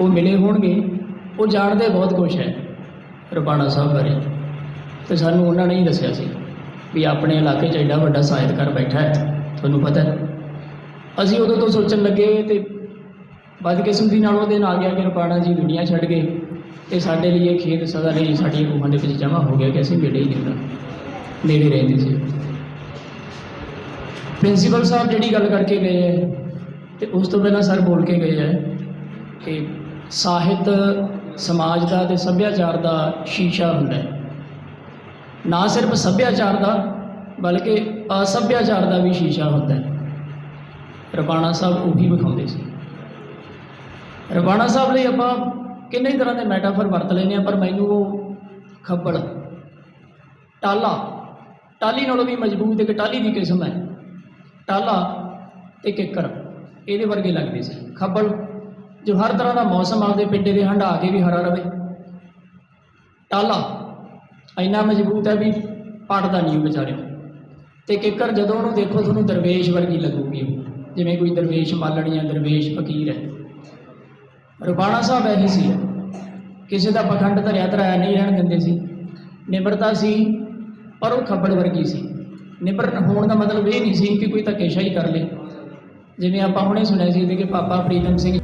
ਉਹ ਮਿਲੇ ਹੋਣਗੇ, ਉਹ ਜਾਣਦੇ ਬਹੁਤ ਕੁਝ ਹੈ ਰਬਾਣਾ ਸਾਹਿਬ ਬਾਰੇ। ਤੇ ਸਾਨੂੰ ਉਹਨਾਂ ਨੇ ਹੀ ਦੱਸਿਆ ਸੀ ਵੀ ਆਪਣੇ ਇਲਾਕੇ 'ਚ ਐਡਾ ਵੱਡਾ ਸਾਹਿਤਕਾਰ ਬੈਠਾ ਹੈ, ਤੁਹਾਨੂੰ ਪਤਾ ਹੈ। ਅਸੀਂ ਉਦੋਂ ਤੋਂ ਸੋਚਣ ਲੱਗੇ ਤੇ ਬਦਕਿਸਮਤੀ ਨਾਲ ਉਹ ਦਿਨ ਆ ਗਿਆ ਕਿ ਰਬਾਣਾ ਜੀ ਦੁਨੀਆ ਛੱਡ ਗਏ ਤੇ ਸਾਡੇ ਲਈ ਇਹ ਖੇਤ ਸਦਾ ਲਈ ਸਾਡੀਆਂ ਰੂਹਾਂ ਦੇ ਵਿੱਚ ਜਮ੍ਹਾਂ ਹੋ ਗਿਆ ਕਿ ਅਸੀਂ ਨੇੜੇ ਹੀ ਰਹਿੰਦਾ ਨੇੜੇ ਰਹਿੰਦੇ ਸੀ। ਪ੍ਰਿੰਸੀਪਲ ਸਾਹਿਬ ਜਿਹੜੀ ਗੱਲ ਕਰਕੇ ਗਏ ਹੈ ਤੇ ਉਸ ਤੋਂ ਪਹਿਲਾਂ ਸਰ ਬੋਲ ਕੇ ਗਏ ਹੈ ਕਿ ਸਾਹਿਤ, ਸਮਾਜ ਦਾ ਤੇ ਸੱਭਿਆਚਾਰ ਦਾ ਸ਼ੀਸ਼ਾ ਹੁੰਦਾ ਹੈ। ਨਾ ਸਿਰਫ ਸੱਭਿਆਚਾਰ ਦਾ, ਬਲਕਿ ਅਸੱਭਿਆਚਾਰ ਦਾ ਵੀ ਸ਼ੀਸ਼ਾ ਹੁੰਦਾ ਹੈ। ਰਬਾਣਾ ਸਾਹਿਬ ਉਹੀ ਵਿਖਾਉਂਦੇ ਸੀ। ਰਬਾਣਾ ਸਾਹਿਬ ਲਈ ਆਪਾਂ ਕਿੰਨੇ ਤਰ੍ਹਾਂ ਦੇ ਮੈਟਾਫਰ ਵਰਤ ਲੈਂਦੇ ਆ ਪਰ ਮੈਨੂੰ ਉਹ ਖੱਬਲ, ਟਾਲਾ, ਟਾਲੀ ਨਾਲੋਂ ਵੀ ਮਜ਼ਬੂਤ ਇੱਕ ਟਾਲੀ ਦੀ ਕਿਸਮ ਹੈ। ਟਾਲਾ ਤੇ ਕਿੱਕਰ, ਇਹਦੇ ਵਰਗੇ ਲੱਗਦੇ ਸੀ। ਖੱਬਲ ਜੋ ਹਰ ਤਰ੍ਹਾਂ ਦਾ ਮੌਸਮ ਆਪਦੇ ਪਿੰਡੇ ਦੇ ਹੰਢਾ ਕੇ ਵੀ ਹਰਾ ਰਵੇ। ਟਾਲਾ ਇੰਨਾ ਮਜ਼ਬੂਤ ਹੈ ਵੀ ਪੜਦਾ ਨਹੀਂ ਉਹ ਵਿਚਾਰਿਓ। ਤੇ ਕਿੱਕਰ ਜਦੋਂ ਉਹਨੂੰ ਦੇਖੋ ਤੁਹਾਨੂੰ ਦਰਵੇਸ਼ ਵਰਗੀ ਲੱਗੂਗੀ ਜਿਵੇਂ ਕੋਈ ਦਰਵੇਸ਼ ਮਾਲਣ ਜਾਂ ਦਰਵੇਸ਼ ਫਕੀਰ ਹੈ। ਰਬਾਣਾ ਸਾਹਿਬ ਇਹੀ ਸੀ। ਕਿਸੇ ਦਾ ਪਖੰਡ ਧਰਿਆ ਧਰਾਇਆ ਨਹੀਂ ਰਹਿਣ ਦਿੰਦੇ ਸੀ। ਨਿਮਰਤਾ ਸੀ, ਪਰ ਉਹ ਖੱਬੜ ਵਰਗੀ ਸੀ। ਨਿਮਰ ਹੋਣ ਦਾ ਮਤਲਬ ਇਹ ਨਹੀਂ ਸੀ ਕਿ ਕੋਈ ਧੱਕੇਸ਼ਾਹੀ ਕਰ ਲੇ। ਜਿਵੇਂ ਆਪਾਂ ਹੁਣੇ ਸੁਣਿਆ ਸੀ ਕਿ ਪਾਪਾ ਪ੍ਰੀਤਮ ਸਿੰਘ